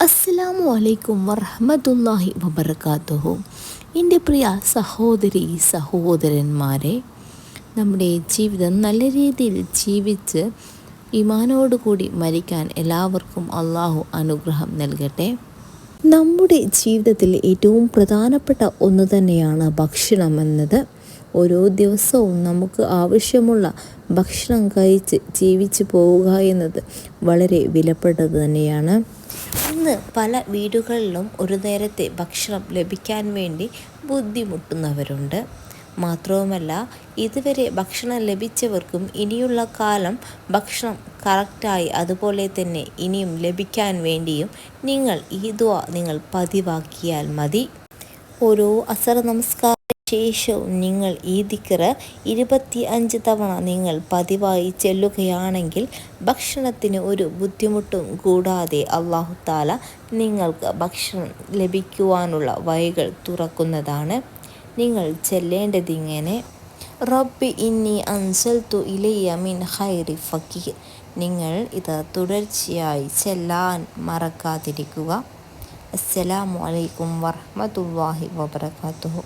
അസ്സലാമു അലൈക്കും വറഹമത്തല്ലാഹി വബർക്കാത്തുഹു എന്റെ പ്രിയ സഹോദരി സഹോദരന്മാരെ നമ്മുടെ ജീവിതം നല്ല രീതിയിൽ ജീവിച്ച് ഇമാനോടുകൂടി മരിക്കാൻ എല്ലാവർക്കും അള്ളാഹു അനുഗ്രഹം നൽകട്ടെ. നമ്മുടെ ജീവിതത്തിൽ ഏറ്റവും പ്രധാനപ്പെട്ട ഒന്ന് തന്നെയാണ് ഭക്ഷണം എന്നത് ഓരോ ദിവസവും നമുക്ക് ആവശ്യമുള്ള ഭക്ഷണം കഴിച്ച് ജീവിച്ചു പോവുക എന്നത് വളരെ വിലപ്പെട്ടത് തന്നെയാണ്. ഇന്ന് പല വീടുകളിലും ഒരു നേരത്തെ ഭക്ഷണം ലഭിക്കാൻ വേണ്ടി ബുദ്ധിമുട്ടുന്നവരുണ്ട്. മാത്രവുമല്ല ഇതുവരെ ഭക്ഷണം ലഭിച്ചവർക്കും ഇനിയുള്ള കാലം ഭക്ഷണം കറക്റ്റായി അതുപോലെ തന്നെ ഇനിയും ലഭിക്കാൻ വേണ്ടിയും നിങ്ങൾ ഈ ദ നിങ്ങൾ പതിവാക്കിയാൽ മതി. ഓരോ അസറ നമസ്കാര ശേഷവും നിങ്ങൾ ഈ ദിക്കറ് ഇരുപത്തി അഞ്ച് തവണ നിങ്ങൾ പതിവായി ചെല്ലുകയാണെങ്കിൽ ഭക്ഷണത്തിന് ഒരു ബുദ്ധിമുട്ടും കൂടാതെ അള്ളാഹുത്താല നിങ്ങൾക്ക് ഭക്ഷണം ലഭിക്കുവാനുള്ള വഴികൾ തുറക്കുന്നതാണ്. നിങ്ങൾ ചെല്ലേണ്ടതിങ്ങനെ റബ്ബി ഇന്നി തു ഇലയ്യ മിൻ ഹൈറി ഫക്കീർ നിങ്ങൾ ഇത് തുടർച്ചയായി ചെല്ലാൻ മറക്കാതിരിക്കുക. അസ്സലാമു അലൈക്കും വറഹമത്തല്ലാഹി വബർക്കാത്തുഹു